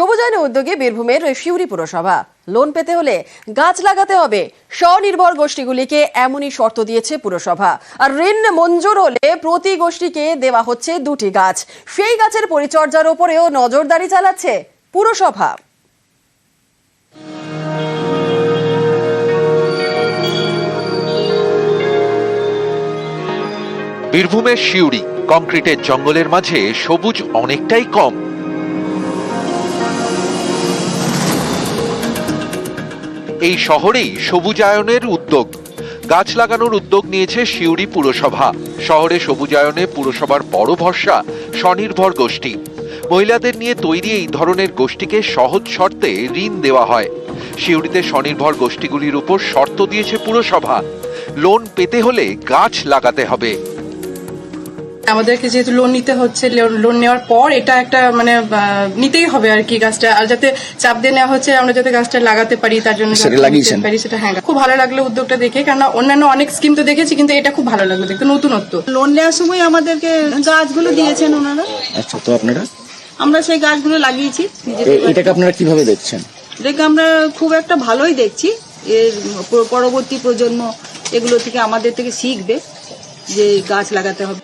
সবুজায়ন উদ্যোগে বীরভূমের শিউরি পুরসভা। লোন পেতে হলে গাছ লাগাতে হবে। স্বনির্ভর গোষ্ঠীগুলিকে এমনই শর্ত দিয়েছে পুরসভা। আর ঋণ মঞ্জুর হলে প্রতি গোষ্ঠীকে দেওয়া হচ্ছে দুটি গাছ। সেই গাছের পরিচর্যার ওপরেও নজরদারি চালাচ্ছে পুরসভা। বীরভূমের শিউরি কংক্রিটের জঙ্গলের মাঝে সবুজ অনেকটাই কম। এই শহরেই সবুজায়নের উদ্যোগ। গাছ লাগানোর উদ্যোগ নিয়েছে শিউরি পুরসভা। শহরে সবুজায়নে পুরসভার বড় ভরসা স্বনির্ভর গোষ্ঠী। মহিলাদের নিয়ে তৈরি এই ধরনের গোষ্ঠীকে সহজ শর্তে ঋণ দেওয়া হয়। শিউরিতে স্বনির্ভর গোষ্ঠীগুলির উপর শর্ত দিয়েছে পুরসভা। লোন পেতে হলে গাছ লাগাতে হবে। আমাদেরকে যেহেতু লোন নিতে হচ্ছে লোন নেওয়ার পর এটা একটা মানে নিতেই হবে আর কি গাছটা। আর যাতে চাপ দিয়ে নেওয়া হচ্ছে আমরা যাতে গাছটা লাগাতে পারি তার জন্য পারি সেটা হ্যাঁ খুব ভালো লাগল উদ্যোগটা দেখে। কারণ অন্যান্য অনেক স্কিম তো দেখেছি কিন্তু এটা খুব ভালো লাগল দেখতে নতুনত্ব। লোন নেওয়ার সময় আমাদেরকে গাছগুলো দিয়েছেন ওনারা। আচ্ছা তো আপনারা? আমরা সেই গাছগুলো লাগিয়েছি। এটাকে আপনারা কীভাবে দেখছেন? দেখে আমরা খুব একটা ভালোই দেখছি। এর পরবর্তী প্রজন্ম এগুলো থেকে আমাদের থেকে শিখবে যে গাছ লাগাতে হবে।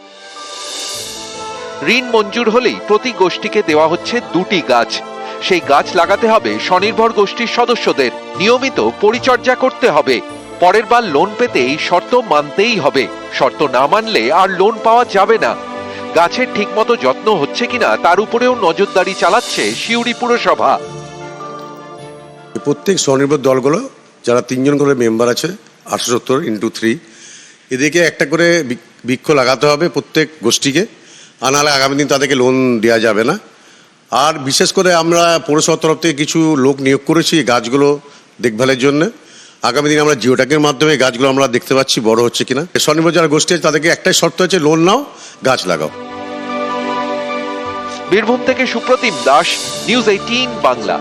ঋণ মঞ্জুর হলেই প্রতি গোষ্ঠীকে দেওয়া হচ্ছে দুটি গাছ। সেই গাছ লাগাতে হবে স্বনির্ভর গোষ্ঠীর সদস্যদের। নিয়মিত পরিচর্যা করতে হবে। পরের বার লোন পেতে এই শর্ত মানতেই হবে। শর্ত না মানলে আর লোন পাওয়া যাবে না। গাছের ঠিকমতো যত্ন হচ্ছে কিনা তার উপরেও নজরদারি চালাচ্ছে শিউরি পুরসভা। প্রত্যেক স্বনির্ভর দলগুলো, যারা তিনজন করে মেম্বার আছে, আটশো সত্তর ইন্টু থ্রি এদেরকে একটা করে বৃক্ষ লাগাতে হবে প্রত্যেক গোষ্ঠীকে। আর নাহলে আগামী দিন তাদেরকে লোন দেওয়া যাবে না। আর বিশেষ করে আমরা পৌরসভার তরফ থেকে কিছু লোক নিয়োগ করেছি গাছগুলো দেখভালের জন্য। আগামী দিন আমরা জিওটাকের মাধ্যমে গাছগুলো আমরা দেখতে পাচ্ছি বড় হচ্ছে কিনা। স্বনির্ভর যারা গোষ্ঠী আছে, তাদেরকে একটাই শর্ত হচ্ছে লোন নাও, গাছ লাগাও। বীরভূম থেকে সুপ্রতিম দাস নিউজ এইটিন বাংলা।